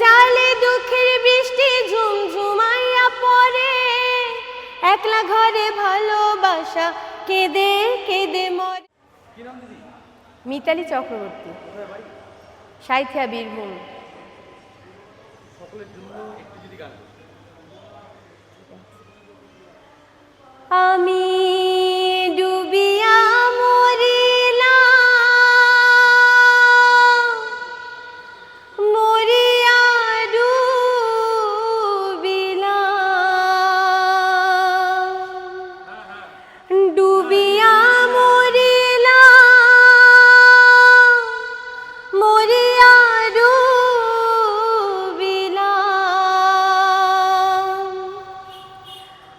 চালে দুঃখের বৃষ্টি ঝুমঝুমাইয়া পড়ে। একলা ঘরে ভালোবাসা কেঁদে কেঁদে মরে। মিতালি চক্রবর্তী। সাইথিয়া বীরভূম। আমি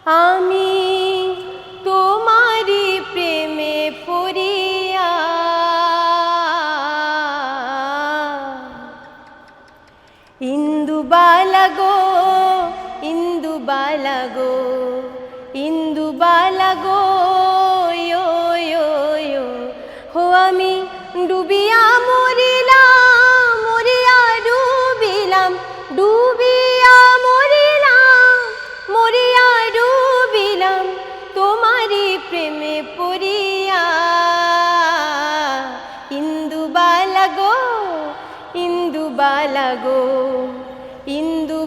আমি তোমারি প্রেমে পড়িয়া। ইন্দু বালাগো ইন্দু বালাগো ইন্দু বালাগো, ইন্দু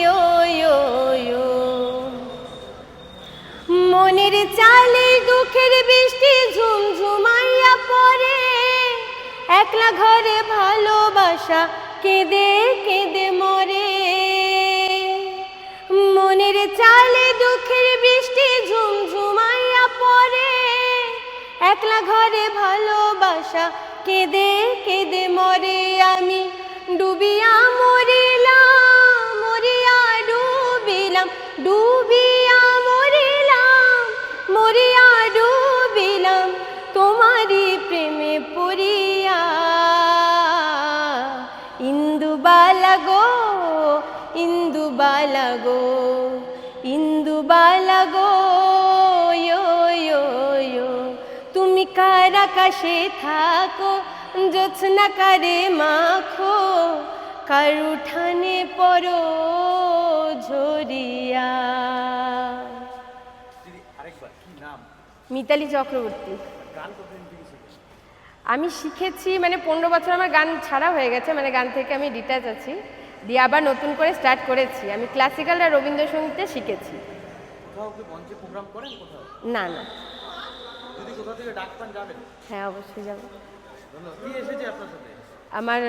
ইয়ো ইয়ো। মনের চালে দুঃখের বৃষ্টি ঝুমঝুমাইয়া পড়ে, একলা ঘরে ভালোবাসা কেঁদে কেঁদে মরে। মনের চালে দুঃখের বৃষ্টি ঝুমঝুমাইয়া পড়ে, একলা ঘরে ভালোবাসা কেঁদে কেঁদে মরে আমি। ডুবিয়া মরিলাম, মরিয়া ডুবিলাম, ডুবিয়া মরিলাম, মরিয়া ডুবিলাম তোমারি প্রেমে পড়িয়া। ইন্দু বালাগো ইন্দু বালাগো ইন্দু বালাগো আকাশে থাকো জোৎস্না কারে মাখো কার উঠানে পড়ো ঝরিয়া। মিতালি চক্রবর্তী। আমি শিখেছি মানে পনেরো বছর আমার গান ছাড়া হয়ে গেছে মানে গান থেকে আমি ডিটাচ আছি। দিয়ে আবার নতুন করে স্টার্ট করেছি। আমি ক্লাসিক্যাল আর রবীন্দ্রসঙ্গীতে শিখেছি। না না। কোথাও থেকে ডাক পান যাবেন হ্যাঁ অবশ্যই যাব। কি এসেছে আপনার সাথে? আমার